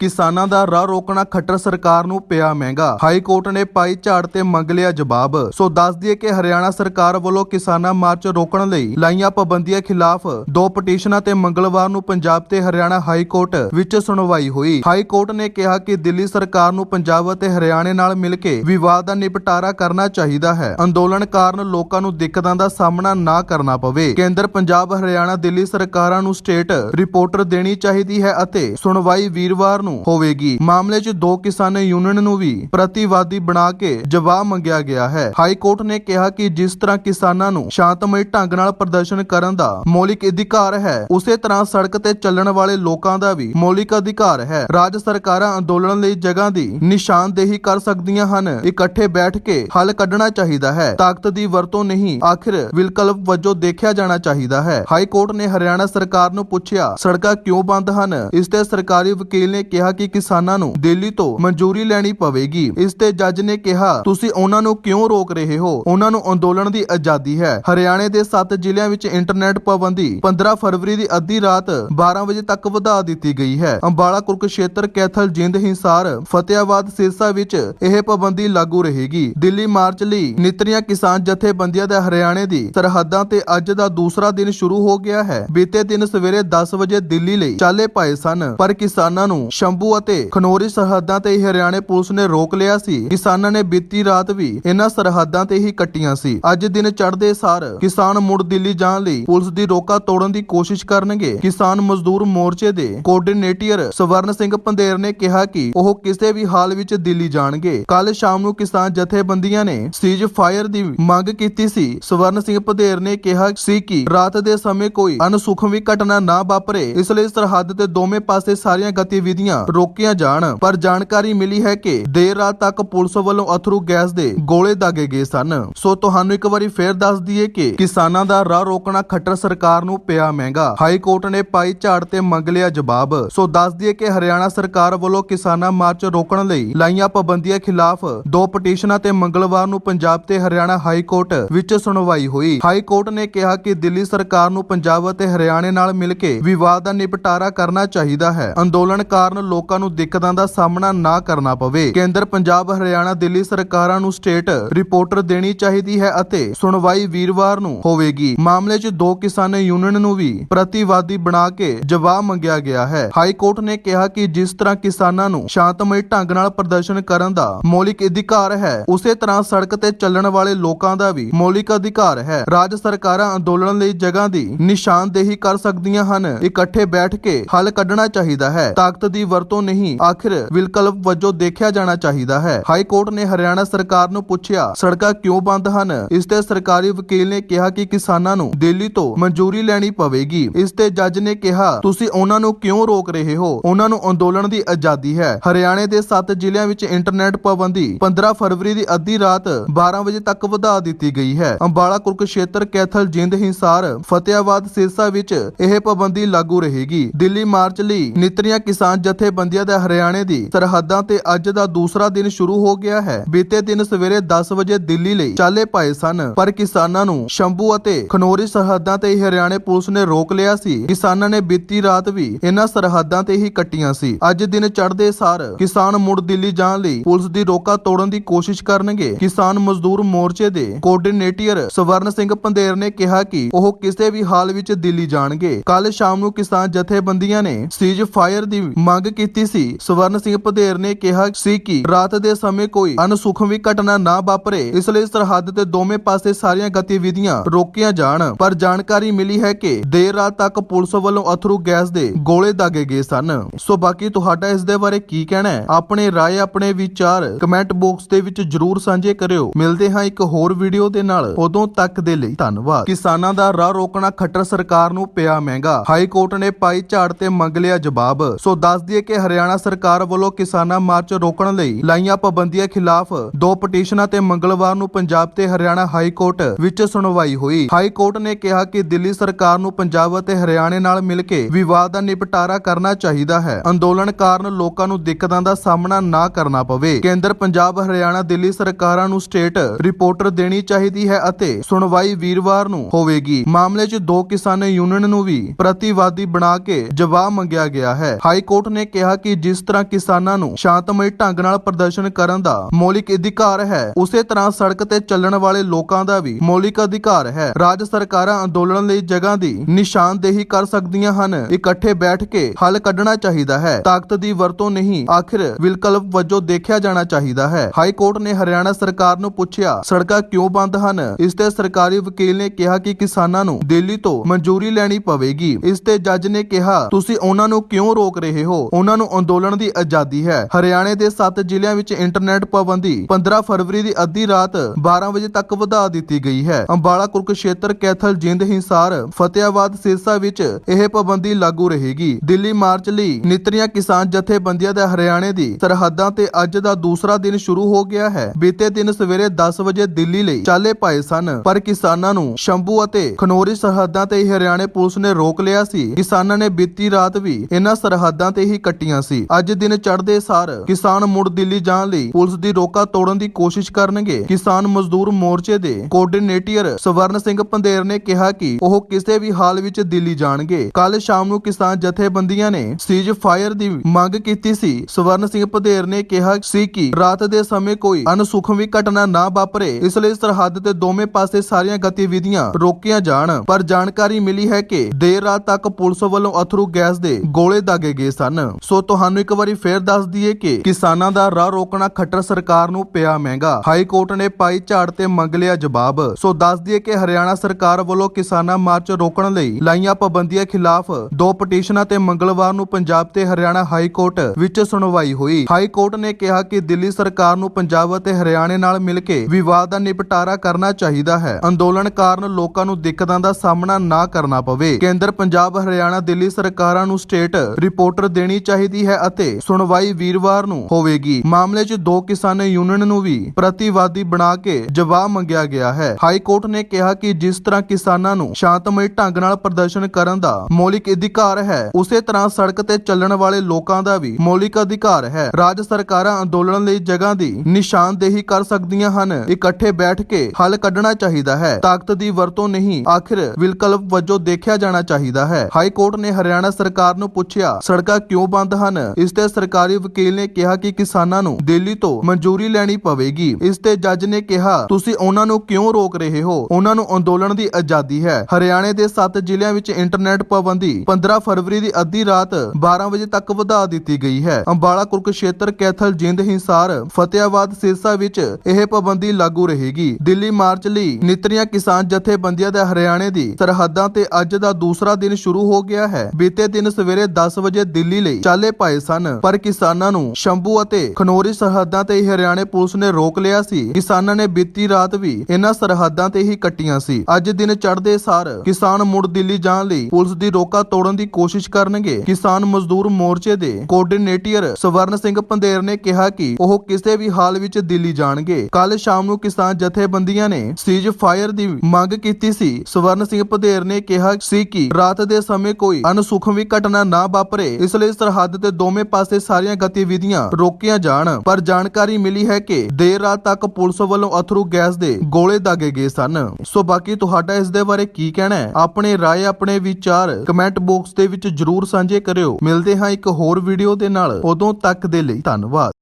ਕਿਸਾਨਾਂ ਦਾ ਰਾਹ ਰੋਕਣਾ ਖੱਟਰ ਸਰਕਾਰ ਨੂੰ ਪਿਆ ਮਹਿੰਗਾ। ਹਾਈ ਕੋਰਟ ਨੇ ਪਾਈ ਝਾੜ ਤੇ ਮੰਗ ਲਿਆ ਜਵਾਬ। ਸੋ ਦੱਸ ਦਈਏ ਕਿ ਹਰਿਆਣਾ ਸਰਕਾਰ ਵੱਲੋਂ ਕਿਸਾਨਾਂ ਮਾਰਚ ਰੋਕਣ ਲਈ ਲਾਈਆਂ ਪਾਬੰਦੀਆਂ ਖਿਲਾਫ ਦੋ ਪਟੀਸ਼ਨਾਂ ਤੇ ਮੰਗਲਵਾਰ ਨੂੰ ਪੰਜਾਬ ਤੇ ਹਰਿਆਣਾ ਹਾਈ ਕੋਰਟ ਵਿੱਚ ਸੁਣਵਾਈ ਹੋਈ। ਹਾਈ ਕੋਰਟ ਨੇ ਕਿਹਾ ਕਿ ਦਿੱਲੀ ਸਰਕਾਰ ਨੂੰ ਪੰਜਾਬ ਅਤੇ ਹਰਿਆਣੇ ਨਾਲ ਮਿਲ ਕੇ ਵਿਵਾਦ ਦਾ ਨਿਪਟਾਰਾ ਕਰਨਾ ਚਾਹੀਦਾ ਹੈ। ਅੰਦੋਲਨ ਕਾਰਨ ਲੋਕਾਂ ਨੂੰ ਦਿੱਕਤਾਂ ਦਾ ਸਾਹਮਣਾ ਨਾ ਕਰਨਾ ਪਵੇ। ਕੇਂਦਰ ਪੰਜਾਬ, ਹਰਿਆਣਾ, ਦਿੱਲੀ ਸਰਕਾਰਾਂ ਨੂੰ ਸਟੇਟ ਰਿਪੋਰਟਰ ਦੇਣੀ ਚਾਹੀਦੀ ਹੈ ਅਤੇ ਸੁਣਵਾਈ ਵੀਰਵਾਰ ਨੂੰ ਹੋਵੇਗੀ। ਮਾਮਲੇ 'ਚ ਦੋ ਕਿਸਾਨ ਯੂਨੀਅਨ ਨੂੰ ਵੀ ਪ੍ਰਤੀਵਾਦੀ ਬਣਾ ਕੇ ਜਵਾਬ ਮੰਗਿਆ ਗਿਆ ਹੈ। ਹਾਈ ਕੋਰਟ ਨੇ ਕਿਹਾ ਕਿ ਜਿਸ ਤਰ੍ਹਾਂ ਕਿਸਾਨਾਂ ਨੂੰ ਸ਼ਾਂਤਮਈ ਢੰਗ ਨਾਲ ਪ੍ਰਦਰਸ਼ਨ ਕਰਨ ਦਾ ਮੌਲਿਕ ਅਧਿਕਾਰ ਹੈ, ਉਸੇ ਤਰ੍ਹਾਂ ਸੜਕ ਤੇ ਚੱਲਣ ਵਾਲੇ ਲੋਕਾਂ ਦਾ ਵੀ ਮੌਲਿਕ ਅਧਿਕਾਰ ਹੈ। ਰਾਜ ਸਰਕਾਰਾਂ ਅੰਦੋਲਨ ਲਈ ਜਗ੍ਹਾ ਦੀ ਨਿਸ਼ਾਨਦੇਹੀ ਕਰ ਸਕਦੀਆਂ ਹਨ। ਇਕੱਠੇ ਬੈਠ ਕੇ ਹੱਲ ਕੱਢਣਾ ਚਾਹੀਦਾ ਹੈ। ਤਾਕਤ ਦੀ ਵਰਤੋਂ ਨਹੀਂ, ਆਖਿਰ ਵਿਕਲਪ ਵਜੋਂ ਦੇਖਿਆ ਜਾਣਾ ਚਾਹੀਦਾ ਹੈ। ਹਾਈ ਕੋਰਟ ਨੇ ਹਰਿਆਣਾ ਸਰਕਾਰ ਨੂੰ ਪੁੱਛਿਆ, ਸੜਕਾਂ ਕਿਉਂ ਬੰਦ ਹਨ? ਇਸ ਤੇ ਸਰਕਾਰੀ ਵਕੀਲ ਨੇ ਕਿਹਾ ਕਿ ਕਿਸਾਨਾਂ ਨੂੰ ਦਿੱਲੀ ਤੋਂ ਮਨਜ਼ੂਰੀ ਲੈਣੀ ਪਵੇਗੀ। ਇਸ ਤੇ ਜੱਜ ਨੇ ਕਿਹਾ, ਤੁਸੀਂ ਉਹਨਾਂ ਨੂੰ ਕਿਉਂ ਰੋਕ ਰਹੇ ਹੋ? ਉਹਨਾਂ ਨੂੰ ਅੰਦੋਲਨ ਦੀ ਆਜ਼ਾਦੀ ਹੈ। ਹਰਿਆਣੇ ਦੇ 7 ਜ਼ਿਲ੍ਹਿਆਂ ਵਿੱਚ ਇੰਟਰਨੈਟ ਪਾਬੰਦੀ 15 ਫਰਵਰੀ ਦੀ ਅੱਧੀ ਰਾਤ 12 ਵਜੇ ਤੱਕ ਵਧਾ ਦਿੱਤੀ ਗਈ ਹੈ। ਅੰਬਾਲਾ ਕੁਰਕਸ਼ੇਤਰ, ਕੈਥਲ, ਜਿੰਦ, ਹਿੰਸਾਰ, ਫਤਿਆਬਾਦ, ਸਿਰਸਾ ਵਿੱਚ ਇਹ ਪਾਬੰਦੀ ਲਾਗੂ ਰਹੇਗੀ। ਦਿੱਲੀ ਮਾਰਚ ਲਈ ਨਿਤਰੀਆਂ ਕਿਸਾਨ ਜਥੇਬੰਦੀਆਂ ਦੇ ਹਰਿਆਣੇ ਦੀ ਸਰਹੱਦਾਂ ਤੇ ਅੱਜ ਦਾ ਦੂਸਰਾ ਦਿਨ ਸ਼ੁਰੂ ਹੋ ਗਿਆ ਹੈ। ਬੀਤੇ ਦਿਨ ਸਵੇਰੇ 10 ਵਜੇ ਦਿੱਲੀ ਲਈ ਚਾਲੇ ਪਾਏ ਸਨ, ਪਰ ਕਿਸਾਨਾਂ ਨੂੰ ਸ਼ੰਭੂ ਅਤੇ ਖਨੋਰੀ ਸਰਹੱਦਾਂ ਤੇ ਹਰਿਆਣੇ ਪੁਲਿਸ ਨੇ ਰੋਕ ਲਿਆ ਸੀ। ਕਿਸਾਨਾਂ ਨੇ ਬੀਤੀ ਰਾਤ ਵੀ ਇਹਨਾਂ ਸਰਹੱਦਾਂ ਤੇ ਹੀ ਕੱਟੀਆਂ ਸੀ। ਅੱਜ ਦਿਨ ਚੜ੍ਹਦੇ ਸਾਰ ਕਿਸਾਨ ਮੁੜ ਦਿੱਲੀ ਜਾਣ ਲਈ ਪੁਲਿਸ ਦੀ ਰੋਕਾ ਤੋੜਨ ਦੀ ਕੋਸ਼ਿਸ਼ ਕਰਨਗੇ। ਕਿਸਾਨ ਮਜ਼ਦੂਰ ਮੋਰਚੇ ਦੇ ਕੋਆਰਡੀਨੇਟਰ ਸਵਰਨ ਸਿੰਘ ਪੰਦੇਰ ਨੇ ਕਿਹਾ ਕਿ ਉਹ ਕਿਸੇ ਵੀ ਹਾਲ ਵਿੱਚ ਦਿੱਲੀ ਜਾਣਗੇ। ਕੱਲ ਸ਼ਾਮ ਨੂੰ ਕਿਸਾਨ ਜਥੇਬੰਦੀਆਂ ਨੇ ਸੀਜ਼ ਫਾਇਰ ਦੀ ਮੰਗ ਕੀਤੀ ਸੀ। ਸਵਰਨ ਸਿੰਘ ਪੰਦੇਰ ਨੇ ਕਿਹਾ ਸੀ ਕਿ ਰਾਤ ਦੇ ਸਮੇਂ ਕੋਈ ਅਨਸੁਖਮੀ ਘਟਨਾ ਨਾ ਵਾਪਰੇ। ਇਸ ਲਈ ਸਰਹੱਦ ਤੇ ਦੋਵੇਂ ਪਾਸੇ ਸਾਰੀਆਂ ਗਤੀਵਿਧੀਆਂ ਰੋਕੀਆਂ ਜਾਣ। ਪਰ ਜਾਣਕਾਰੀ ਮਿਲੀ ਹੈ ਕਿ ਦੇਰ ਰਾਤ ਤੱਕ ਪੁਲਿਸ ਵੱਲੋਂ ਅਥਰੂ ਗੈਸ ਦੇ ਗੋਲੇ ਦਾਗੇ ਗਏ ਸਨ। ਸੋ ਤੁਹਾਨੂੰ ਇੱਕ ਵਾਰੀ ਫੇਰ ਦੱਸ ਦਈਏ ਕਿ ਕਿਸਾਨਾਂ ਦਾ ਰਾਹ ਰੋਕਣਾ ਖੱਟਰ ਸਰਕਾਰ ਨੂੰ ਪਿਆ ਮਹਿੰਗਾ। ਹਾਈ ਕੋਰਟ ਨੇ ਪਾਈ ਝਾੜ ਤੇ ਮੰਗ ਲਿਆ ਜਵਾਬ। ਸੋ ਦੱਸ ਦਈਏ ਕਿ ਹਰਿਆਣਾ ਸਰਕਾਰ ਵੱਲੋਂ ਕਿਸਾਨਾਂ ਮਾਰਚ ਰੋਕਣ ਲਈ ਲਾਈਆਂ ਪਾਬੰਦੀਆਂ ਖਿਲਾਫ ਦੋ ਪਟੀਸ਼ਨਾਂ ਤੇ ਮੰਗਲਵਾਰ ਨੂੰ ਪੰਜਾਬ ਤੇ ਹਰਿਆਣਾ ਹਾਈ ਕੋਰਟ ਵਿੱਚ ਸੁਣਵਾਈ ਹੋਈ। ਹਾਈ ਕੋਰਟ ਨੇ ਕਿਹਾ ਕਿ ਦਿੱਲੀ ਸਰਕਾਰ ਨੂੰ ਪੰਜਾਬ ਅਤੇ ਹਰਿਆਣੇ ਨਾਲ ਮਿਲ ਕੇ ਵਿਵਾਦ ਦਾ ਨਿਪਟਾਰਾ ਕਰਨਾ ਚਾਹੀਦਾ ਹੈ। ਅੰਦੋਲਨ ਕਾਰਨ ਲੋਕਾਂ ਨੂੰ ਦਿੱਕਤਾਂ ਦਾ ਸਾਹਮਣਾ ਨਾ ਕਰਨਾ ਪਵੇ। ਕੇਂਦਰ ਪੰਜਾਬ, ਹਰਿਆਣਾ, ਦਿੱਲੀ ਸਰਕਾਰਾਂ ਨੂੰ ਸਟੇਟ ਰਿਪੋਰਟਰ ਦੇਣੀ ਚਾਹੀਦੀ ਹੈ ਅਤੇ ਸੁਣਵਾਈ ਵੀਰਵਾਰ ਨੂੰ ਹੋਵੇਗੀ। ਮਾਮਲੇ 'ਚ ਦੋ ਕਿਸਾਨ ਯੂਨੀਅਨ ਨੂੰ ਵੀ ਪ੍ਰਤੀਵਾਦੀ ਬਣਾ ਕੇ ਜਵਾਬ ਮੰਗਿਆ ਗਿਆ ਹੈ। ਹਾਈ ਕੋਰਟ ਨੇ ਕਿਹਾ ਕਿ ਜਿਸ ਤਰ੍ਹਾਂ ਕਿਸਾਨਾਂ ਨੂੰ ਸ਼ਾਂਤਮਈ ਢੰਗ ਨਾਲ ਪ੍ਰਦਰਸ਼ਨ ਕਰਨ ਦਾ ਮੌਲਿਕ ਅਧਿਕਾਰ ਹੈ, ਉਸੇ ਤਰ੍ਹਾਂ ਸੜਕ ਤੇ ਚੱਲਣ ਵਾਲੇ ਲੋਕਾਂ ਦਾ ਵੀ ਮੌਲਿਕ ਅਧਿਕਾਰ ਹੈ। ਰਾਜ ਸਰਕਾਰਾਂ ਅੰਦੋਲਨ ਲਈ ਜਗ੍ਹਾ ਦੀ ਨਿਸ਼ਾਨਦੇਹੀ ਕਰ ਸਕਦੀਆਂ ਹਨ। ਇਕੱਠੇ ਬੈਠ ਕੇ ਹੱਲ ਕੱਢਣਾ ਚਾਹੀਦਾ ਹੈ। ਤਾਕਤ ਦੀ ਵਰਤੋਂ ਨਹੀਂ, ਆਖਿਰ ਵਿਕਲਪ ਵਜੋਂ ਦੇਖਿਆ ਜਾਣਾ ਚਾਹੀਦਾ ਹੈ। ਹਾਈ ਕੋਰਟ ਨੇ ਹਰਿਆਣਾ ਸਰਕਾਰ ਨੂੰ ਪੁੱਛਿਆ, ਸੜਕਾਂ ਕਿਉਂ ਬੰਦ ਹਨ? ਇਸ ਤੇ ਸਰਕਾਰੀ ਵਕੀਲ ਨੇ ਕਿਹਾ ਕਿ ਕਿਸਾਨਾਂ ਨੂੰ ਦਿੱਲੀ ਤੋਂ ਮਨਜ਼ੂਰੀ ਲੈਣੀ ਪਵੇਗੀ। ਇਸ ਤੇ ਜੱਜ ਨੇ ਕਿਹਾ, ਤੁਸੀਂ ਉਹਨਾਂ ਨੂੰ ਕਿਉਂ ਰੋਕ ਰਹੇ ਹੋ? ਉਹਨਾਂ ਨੂੰ ਅੰਦੋਲਨ ਦੀ ਆਜ਼ਾਦੀ ਹੈ। ਹਰਿਆਣੇ ਦੇ 7 ਜ਼ਿਲ੍ਹਿਆਂ ਵਿੱਚ ਇੰਟਰਨੈਟ ਪਾਬੰਦੀ 15 ਫਰਵਰੀ ਦੀ ਅੱਧੀ ਰਾਤ 12 ਵਜੇ ਤੱਕ ਵਧਾ ਦਿੱਤੀ ਗਈ ਹੈ। ਅੰਬਾਲਾ ਕੁਰਕਸ਼ੇਤਰ, ਕੈਥਲ, ਜਿੰਦ, ਹਿੰਸਾਰ ਫਤਿਆਬਾਦ ਸਿਰਸਾ ਵਿੱਚ ਇਹ ਪਾਬੰਦੀ ਲਾਗੂ ਰਹੇਗੀ। ਦਿੱਲੀ ਮਾਰਚ ਲਈ ਨਿਤਰੀਆਂ ਕਿਸਾਨ ਜਥੇਬੰਦੀਆਂ ਦੇ ਹਰਿਆਣੇ ਦੀ ਸਰਹੱਦਾਂ ਤੇ ਅੱਜ ਦਾ ਦੂਸਰਾ ਦਿਨ ਸ਼ੁਰੂ ਹੋ ਗਿਆ ਹੈ। ਬੀਤੇ ਦਿਨ ਸਵੇਰੇ 10 ਵਜੇ ਦਿੱਲੀ ਲਈ ਚਾਲੇ ਪਾਏ ਸਨ, ਪਰ ਕਿਸਾਨਾਂ ਨੂੰ ਸ਼ੰਭੂ ਅਤੇ ਖਨੋਰੀ ਸਰਹੱਦਾਂ ਤੇ ਹਰਿਆਣੇ ਪੁਲਿਸ ਨੇ ਰੋਕ ਲਿਆ ਸੀ। ਕਿਸਾਨਾਂ ਨੇ ਬੀਤੀ ਰਾਤ ਵੀ ਇਹਨਾਂ ਸਰਹੱਦਾਂ ਤੇ ਹੀ ਕੱਟੀਆਂ ਸੀ। ਅੱਜ ਦਿਨ ਚੜ੍ਹਦੇ ਸਾਰ ਕਿਸਾਨ ਮੁੜ ਦਿੱਲੀ ਜਾਣ ਲਈ ਪੁਲਿਸ ਦੀ ਰੋਕਾ ਤੋੜਨ ਦੀ ਕੋਸ਼ਿਸ਼ ਕਰਨਗੇ। ਕਿਸਾਨ ਮਜ਼ਦੂਰ ਮੋਰਚੇ ਦੇ ਕੋਆਰਡੀਨੇਟਰ ਸਵਰਨ ਸਿੰਘ ਪੰਦੇਰ ਨੇ ਕਿਹਾ ਕਿ ਉਹ ਕਿਸੇ ਵੀ ਹਾਲ ਵਿੱਚ ਦਿੱਲੀ ਜਾਣਗੇ। ਕੱਲ ਸ਼ਾਮ ਨੂੰ ਕਿਸਾਨ ਜਥੇਬੰਦੀਆਂ ਨੇ ਸੀਜ਼ ਫਾਇਰ ਦੀ ਮੰਗ ਕੀਤੀ ਸੀ। ਸਵਰਨ ਸਿੰਘ ਪੰਦੇਰ ਨੇ ਕਿਹਾ ਸੀ ਕਿ ਰਾਤ ਦੇ ਸਮੇਂ ਕੋਈ ਅਨਸੁਖਮੀ ਘਟਨਾ ਨਾ ਵਾਪਰੇ, ਇਸ ਲਈ ਸਰਹੱਦ ਤੇ ਦੋਵੇਂ ਪਾਸੇ ਸਾਰੀਆਂ ਗਤੀਵਿਧੀਆਂ ਰੋਕੀਆਂ ਜਾਣ। ਪਰ ਜਾਣਕਾਰੀ ਮਿਲੀ ਹੈ ਕਿ ਦੇਰ ਰਾਤ ਤੱਕ ਪੁਲਿਸ ਵੱਲੋਂ ਅਥਰੂ ਗੈਸ ਦੇ ਗੋਲੇ ਦਾਗੇ ਗਏ ਸਨ। ਸੋ ਬਾਕੀ ਤੁਹਾਡਾ ਇਸ ਦੇ ਬਾਰੇ ਕੀ ਕਹਿਣਾ ਹੈ? ਆਪਣੇ ਰਾਏ, ਆਪਣੇ ਵਿਚਾਰ ਕਮੈਂਟ ਬਾਕਸ ਦੇ ਵਿੱਚ ਜਰੂਰ ਸਾਂਝੇ ਕਰਿਓ। ਮਿਲਦੇ ਹਾਂ ਇੱਕ ਹੋਰ ਵੀਡੀਓ ਦੇ ਨਾਲ। ਉਦੋਂ ਤੱਕ ਦੇ ਲਈ ਧੰਨਵਾਦ। ਕਿਸਾਨਾਂ ਦਾ ਰਾਹ ਰੋਕਣਾ ਖੱਟਰ ਸਰਕਾਰ ਨੂੰ ਪਿਆ ਮਹਿੰਗਾ। ਹਾਈ ਕੋਰਟ ਨੇ ਪਾਈ ਝਾੜ ਤੇ ਮੰਗ ਲਿਆ ਜਵਾਬ। ਸੋ ਦੱਸ ਦਈਏ ਕਿ ਹਰਿਆਣਾ ਸਰਕਾਰ ਵੱਲੋਂ ਕਿਸਾਨਾਂ ਮਾਰਚ ਰੋਕਣ ਲਈ ਲਾਈਆਂ ਪਾਬੰਦੀਆਂ ਖਿਲਾਫ ਦੋ ਪਟੀਸ਼ਨਾਂ ਤੇ ਮੰਗਲਵਾਰ ਨੂੰ ਪੰਜਾਬ ਤੇ ਹਰਿਆਣਾ ਹਾਈ ਕੋਰਟ ਵਿੱਚ ਸੁਣਵਾਈ ਹੋਈ। ਹਾਈ ਕੋਰਟ ਨੇ ਕਿਹਾ ਕਿ ਦਿੱਲੀ ਸਰਕਾਰ ਨੂੰ ਪੰਜਾਬ ਅਤੇ ਹਰਿਆਣੇ ਨਾਲ ਮਿਲ ਕੇ ਵਿਵਾਦ ਦਾ ਨਿਪਟਾਰਾ ਕਰਨਾ ਚਾਹੀਦਾ ਹੈ। ਅੰਦੋਲਨ ਕਾਰਨ ਲੋਕਾਂ ਨੂੰ ਦਿੱਕਤਾਂ ਦਾ ਸਾਹਮਣਾ ਨਾ ਕਰਨਾ ਪਵੇ। ਕੇਂਦਰ ਪੰਜਾਬ, ਹਰਿਆਣਾ, ਦਿੱਲੀ ਸਰਕਾਰਾਂ ਨੂੰ ਸਟੇਟ ਰਿਪੋਰਟਰ ਦੇਣੀ ਚਾਹੀਦੀ ਹੈ ਅਤੇ ਸੁਣਵਾਈ ਵੀਰਵਾਰ ਨੂੰ ਹੋਵੇਗੀ। ਮਾਮਲੇ 'ਚ ਦੋ ਕਿਸਾਨ ਯੂਨੀਅਨ ਨੂੰ ਵੀ ਪ੍ਰਤੀਵਾਦੀ ਬਣਾ ਕੇ ਜਵਾਬ ਮੰਗਿਆ ਗਿਆ ਹੈ। ਹਾਈ ਕੋਰਟ ਨੇ ਕਿਹਾ ਕਿ ਜਿਸ ਤਰ੍ਹਾਂ ਕਿਸਾਨਾਂ ਨੂੰ ਸ਼ਾਂਤਮਈ ਢੰਗ ਨਾਲ ਪ੍ਰਦਰਸ਼ਨ ਕਰਨ ਦਾ ਮੌਲਿਕ ਅਧਿਕਾਰ ਹੈ, ਉਸੇ ਤਰ੍ਹਾਂ ਸੜਕ ਤੇ ਚੱਲਣ ਵਾਲੇ ਲੋਕਾਂ ਦਾ ਵੀ ਮੌਲਿਕ ਅਧਿਕਾਰ ਹੈ। ਰਾਜ ਸਰਕਾਰਾਂ ਅੰਦੋਲਨ ਲਈ ਜਗ੍ਹਾ ਦੀ ਨਿਸ਼ਾਨਦੇਹੀ ਕਰ ਸਕਦੀਆਂ ਹਨ। ਇਕੱਠੇ ਬੈਠ ਕੇ ਹੱਲ ਕੱਢਣਾ ਚਾਹੀਦਾ ਹੈ। ਤਾਕਤ ਦੀ ਵਰਤੋਂ ਨਹੀਂ, ਆਖਿਰ ਵਿਕਲਪ ਵਜੋਂ ਦੇਖਿਆ ਜਾਣਾ ਚਾਹੀਦਾ ਹੈ। ਹਾਈ ਕੋਰਟ ਨੇ ਹਰਿਆਣਾ ਸਰਕਾਰ ਨੂੰ ਪੁੱਛਿਆ, ਸੜਕਾਂ ਕਿਉਂ ਬੰਦ ਹਨ? ਇਸ ਤੇ ਸਰਕਾਰੀ ਵਕੀਲ ਨੇ ਕਿਹਾ ਕਿ ਕਿਸਾਨਾਂ ਨੂੰ ਦਿੱਲੀ ਤੋਂ ਮਨਜ਼ੂਰੀ ਲੈਣੀ ਪਵੇਗੀ। ਇਸ ਤੇ ਜੱਜ ਨੇ ਕਿਹਾ, ਤੁਸੀਂ ਉਹਨਾਂ ਨੂੰ ਕਿਉਂ ਰੋਕ ਰਹੇ ਹੋ? ਉਹਨਾਂ ਨੂੰ ਅੰਦੋਲਨ ਦੀ ਆਜ਼ਾਦੀ ਹੈ। ਹਰਿਆਣੇ ਦੇ 7 ਜ਼ਿਲ੍ਹਿਆਂ ਵਿੱਚ ਇੰਟਰਨੈਟ ਪਾਬੰਦੀ 15 ਫਰਵਰੀ ਦੀ ਅੱਧੀ ਰਾਤ 12 ਵਜੇ ਤੱਕ ਵਧਾ ਦਿੱਤੀ ਗਈ ਹੈ। ਅੰਬਾਲਾ ਕੁਰੂਕਸ਼ੇਤਰ, ਕੈਥਲ, ਜਿੰਦ, ਹਿੰਸਾਰ ਫਤਿਆਬਾਦ ਸਿਰਸਾ ਵਿੱਚ ਇਹ ਪਾਬੰਦੀ ਲਾਗੂ ਰਹੇਗੀ। ਦਿੱਲੀ, ਮਾਰਚ ਲਈ ਨਿਤਰੀਆਂ ਕਿਸਾਨ ਜਥੇਬੰਦੀਆਂ ਦਾ ਹਰਿਆਣੇ ਦੀ ਸਰਹੱਦਾਂ ਤੇ ਅੱਜ ਦਾ ਦੂਸਰਾ ਦਿਨ ਸ਼ੁਰੂ ਹੋ ਗਿਆ ਹੈ। ਬੀਤੇ ਦਿਨ ਸਵੇਰੇ 10 ਵਜੇ ਦਿੱਲੀ ਲਈ ਚਾਲੇ ਪਾਏ ਸਨ, ਪਰ ਕਿਸਾਨਾਂ ਨੂੰ ਸ਼ੰਭੂ ਅਤੇ ਖਨੋਰੀ ਸਰਹੱਦਾਂ ਤੇ ਹਰਿਆਣੇ ਪੁਲਿਸ ਨੇ ਰੋਕ ਲਿਆ ਸੀ। ਕਿਸਾਨਾਂ ਨੇ ਬੀਤੀ ਰਾਤ ਵੀ ਇਹਨਾਂ ਸਰਹੱਦਾਂ ਤੇ ਹੀ ਕੱਟੀਆਂ ਸੀ। ਅੱਜ ਦਿਨ ਚੜ੍ਹਦੇ ਸਾਰ ਕਿਸਾਨ ਮੁੜ ਦਿੱਲੀ ਜਾਣ ਲਈ ਪੁਲਿਸ ਦੀ ਰੋਕਾ ਤੋੜਨ ਦੀ ਕੋਸ਼ਿਸ਼ ਕਰਨਗੇ। ਕਿਸਾਨ ਮਜ਼ਦੂਰ ਮੋਰਚੇ ਦੇ ਕੋਆਰਡੀਨੇਟਰ ਸਵਰਨ ਸਿੰਘ ਪੰਦੇਰ ਨੇ ਕਿਹਾ ਕਿ ਉਹ ਕਿਸੇ ਵੀ ਹਾਲ ਵਿੱਚ ਦਿੱਲੀ ਜਾਣਗੇ। ਕੱਲ ਸ਼ਾਮ ਨੂੰ ਕਿਸਾਨ ਜਥੇਬੰਦੀਆਂ ਨੇ ਸੀਜ਼ ਫਾਇਰ ਦੀ ਮੰਗ ਕੀਤੀ ਸੀ। ਸਵਰਨ ਸਿੰਘ ਪੰਦੇਰ ਨੇ ਕਿਹਾ ਸੀ ਕਿ ਰਾਤ ਦੇ ਸਮੇਂ ਕੋਈ ਅਨਸੁਖਮੀ ਘਟਨਾ ਨਾ ਵਾਪਰੇ, ਇਸ ਲਈ ਸਰਹੱਦ ਤੇ ਦੋਵੇਂ ਪਾਸੇ ਸਾਰੀਆਂ ਗਤੀਵਿਧੀਆਂ ਰੋਕੀਆਂ ਜਾਣ। ਪਰ ਜਾਣਕਾਰੀ ਮਿਲੀ ਹੈ ਕਿ ਦੇਰ ਰਾਤ ਤੱਕ ਪੁਲਿਸ ਵੱਲੋਂ ਅਥਰੂ ਗੈਸ ਦੇ ਗੋਲੇ ਦਾਗੇ ਗਏ ਸਨ। ਸੋ ਤੁਹਾਨੂੰ ਇੱਕ ਵਾਰੀ ਫੇਰ ਦੱਸ ਦਈਏ ਕਿ ਕਿਸਾਨਾਂ ਦਾ ਰਾਹ ਰੋਕਣਾ ਖੱਟਰ ਸਰਕਾਰ ਨੂੰ ਪਿਆ ਮਹਿੰਗਾ। ਹਾਈ ਕੋਰਟ ਨੇ ਪਾਈ ਝਾੜ ਤੇ ਮੰਗ ਲਿਆ ਜਵਾਬ। ਸੋ ਦੱਸ ਦਈਏ ਕਿ ਹਰਿਆਣਾ ਸਰਕਾਰ ਵੱਲੋਂ ਕਿਸਾਨਾਂ ਮਾਰਚ ਰੋਕਣ ਲਈ ਲਾਈਆਂ ਪਾਬੰਦੀਆਂ ਖਿਲਾਫ ਦੋ ਪਟੀਸ਼ਨਾਂ ਤੇ ਮੰਗਲਵਾਰ ਨੂੰ ਪੰਜਾਬ ਤੇ ਹਰਿਆਣਾ ਹਾਈ ਕੋਰਟ ਵਿੱਚ ਸੁਣਵਾਈ ਹੋਈ। ਹਾਈ ਕੋਰਟ ਨੇ ਕਿਹਾ ਕਿ ਦਿੱਲੀ ਸਰਕਾਰ ਨੂੰ ਪੰਜਾਬ ਅਤੇ ਹਰਿਆਣੇ ਨਾਲ ਮਿਲ ਕੇ ਵਿਵਾਦ ਦਾ ਨਿਪਟਾਰਾ ਕਰਨਾ ਚਾਹੀਦਾ ਹੈ। ਅੰਦੋਲਨ ਕਾਰਨ ਲੋਕਾਂ ਨੂੰ ਦਿੱਕਤਾਂ ਦਾ ਸਾਹਮਣਾ ਨਾ ਕਰਨਾ ਪਵੇ। ਕੇਂਦਰ ਪੰਜਾਬ, ਹਰਿਆਣਾ, ਦਿੱਲੀ ਸਰਕਾਰਾਂ ਨੂੰ ਸਟੇਟ ਰਿਪੋਰਟਰ ਦੇਣੀ ਚਾਹੀਦੀ ਹੈ ਅਤੇ ਸੁਣਵਾਈ ਵੀਰਵਾਰ ਨੂੰ ਹੋਵੇਗੀ। ਮਾਮਲੇ 'ਚ ਦੋ ਕਿਸਾਨ ਯੂਨੀਅਨ ਨੂੰ ਵੀ ਪ੍ਰਤੀਵਾਦੀ ਬਣਾ ਕੇ ਜਵਾਬ ਮੰਗਿਆ ਗਿਆ ਹੈ। ਹਾਈ ਕੋਰਟ ਨੇ ਕਿਹਾ ਕਿ ਜਿਸ ਤਰ੍ਹਾਂ ਕਿਸਾਨਾਂ ਨੂੰ ਸ਼ਾਂਤਮਈ ਢੰਗ ਨਾਲ ਪ੍ਰਦਰਸ਼ਨ ਕਰਨ ਦਾ ਮੌਲਿਕ ਅਧਿਕਾਰ ਹੈ, ਉਸੇ ਤਰ੍ਹਾਂ ਸੜਕ ਤੇ ਚੱਲਣ ਵਾਲੇ ਲੋਕਾਂ ਦਾ ਵੀ ਮੌਲਿਕ ਅਧਿਕਾਰ ਹੈ। ਰਾਜ ਸਰਕਾਰਾਂ ਅੰਦੋਲਨ ਲਈ ਜਗ੍ਹਾ ਦੀ ਨਿਸ਼ਾਨਦੇਹੀ ਕਰ ਸਕਦੀਆਂ ਹਨ। ਇਕੱਠੇ ਬੈਠ ਕੇ ਹੱਲ ਕੱਢਣਾ ਚਾਹੀਦਾ ਹੈ। ਤਾਕਤ ਦੀ ਵਰਤੋਂ ਨਹੀਂ, ਆਖਿਰ ਵਿਕਲਪ ਵਜੋਂ ਦੇਖਿਆ ਜਾਣਾ ਚਾਹੀਦਾ ਹੈ। ਹਾਈ ਕੋਰਟ ਨੇ ਹਰਿਆਣਾ ਸਰਕਾਰ ਨੂੰ ਪੁੱਛਿਆ, ਸੜਕਾਂ ਕਿਉਂ ਬੰਦ ਹਨ। ਇਸ ਤੇ ਸਰਕਾਰੀ ਵਕੀਲ ਨੇ ਕਿਹਾ ਕਿ ਕਿਸਾਨਾਂ ਨੂੰ ਦਿੱਲੀ ਤੋਂ ਮਨਜ਼ੂਰੀ ਲੈਣੀ ਪਵੇਗੀ। ਇਸ ਤੇ ਜੱਜ ਨੇ ਕਿਹਾ, ਤੁਸੀਂ ਉਹਨਾਂ ਨੂੰ ਕਿਉਂ ਰੋਕ ਰਹੇ ਹੋ? ਉਹਨਾਂ ਨੂੰ ਅੰਦੋਲਨ ਦੀ ਆਜ਼ਾਦੀ ਹੈ। ਹਰਿਆਣੇ ਦੇ 7 ਜ਼ਿਲ੍ਹਿਆਂ ਵਿੱਚ ਇੰਟਰਨੈਟ ਪਾਬੰਦੀ 15 ਫਰਵਰੀ ਦੀ ਅੱਧੀ ਰਾਤ 12 ਵਜੇ ਤੱਕ ਵਧਾ ਦਿੱਤੀ ਗਈ ਹੈ। ਅੰਬਾਲਾ ਕੁਰਕਸ਼ੇਤਰ ਕੈਥਲ ਜਿੰਦ ਹਿੰਸਾਰ ਫਤਿਆਬਾਦ ਸਿਰਸਾ ਵਿੱਚ ਇਹ ਪਾਬੰਦੀ ਲਾਗੂ ਰਹੇਗੀ। ਦਿੱਲੀ ਮਾਰਚ ਲਈ ਨਿਤਰੀਆਂ ਕਿਸਾਨ ਜਥੇਬੰਦੀਆਂ ਦਾ ਹਰਿਆਣੇ ਦੀ ਸਰਹੱਦਾਂ ਤੇ ਅੱਜ ਦਾ ਦੂਸਰਾ ਦਿਨ ਸ਼ੁਰੂ ਹੋ ਗਿਆ ਹੈ। ਬੀਤੇ ਦਿਨ ਸਵੇਰੇ 10 ਵਜੇ ਦਿੱਲੀ ਲਈ ਚਾਲੇ ਪਾਏ ਸਨ। ਪਰ ਕਿਸਾਨਾਂ ਨੂੰ ਸ਼ੰਭੂ ਅਤੇ ਖਨੋਰੀ ਸਰਹੱਦਾਂ ਤੇ ਹਰਿਆਣੇ ਪੁਲਿਸ ਨੇ ਰੋਕ ਲਿਆ ਸੀ। ਕਿਸਾਨਾਂ ਨੇ ਬੀਤੀ ਰਾਤ ਵੀ ਇਹਨਾਂ ਸਰਹੱਦਾਂ ਤੇ ਹੀ ਕੱਟੀਆਂ ਸੀ। ਅੱਜ ਦਿਨ ਚੜ੍ਹਦੇ ਸਾਰ ਕਿਸਾਨ ਮੁੜ ਦਿੱਲੀ ਜਾਣ ਲਈ ਪੁਲਿਸ ਦੀ ਰੋਕਾ ਤੋੜਨ ਦੀ ਕੋਸ਼ਿਸ਼ ਕਰਨਗੇ। ਕਿਸਾਨ ਮਜ਼ਦੂਰ ਮੋਰਚੇ ਦੇ ਕੋਆਰਡੀਨੇਟਰ ਸਵਰਨ ਸਿੰਘ ਪੰਦੇਰ ਨੇ ਕਿਹਾ ਕਿ ਉਹ ਕਿਸੇ ਵੀ ਹਾਲ ਵਿੱਚ ਦਿੱਲੀ ਜਾਣਗੇ। ਕੱਲ ਸ਼ਾਮ ਨੂੰ ਕਿਸਾਨ ਜਥੇਬੰਦੀਆਂ ਨੇ ਸੀਜ਼ ਫਾਇਰ ਦੀ ਮੰਗ ਕੀਤੀ ਸੀ। ਸਵਰਨ ਸਿੰਘ ਪੰਦੇਰ ਨੇ ਕਿਹਾ ਸੀ ਕਿ ਰਾਤ ਦੇ ਸਮੇਂ ਕੋਈ ਅਨਸੁਖਮੀ ਘਟਨਾ ਨਾ ਵਾਪਰੇ। ਇਸ ਲਈ ਸਰਹੱਦ ਤੇ ਦੋਵੇਂ ਪਾਸੇ ਸਾਰੀਆਂ ਗਤੀਵਿਧੀਆਂ ਰੋਕੀਆਂ ਜਾਣ, ਪਰ ਜਾਣਕਾਰੀ ਮਿਲੀ ਹੈ ਕਿ ਦੇਰ ਰਾਤ ਤੱਕ ਪੁਲਿਸ ਵੱਲੋਂ ਅਥਰੂ ਗੈਸ ਦੇ ਗੋਲੇ ਦਾਗੇ ਗਏ ਸਨ। ਸੋ ਬਾਕੀ ਤੁਹਾਡਾ ਇਸ ਦੇ ਬਾਰੇ ਕੀ ਕਹਿਣਾ ਹੈ? ਆਪਣੇ ਰਾਏ, ਆਪਣੇ ਵਿਚਾਰ ਕਮੈਂਟ ਬਾਕਸ ਦੇ ਵਿੱਚ ਜਰੂਰ ਸਾਂਝੇ ਕਰਿਓ। ਮਿਲਦੇ ਹਾਂ ਇੱਕ ਹੋਰ ਵੀਡੀਓ ਦੇ ਨਾਲ। ਉਦੋਂ ਤੱਕ ਦੇ ਲਈ ਧੰਨਵਾਦ।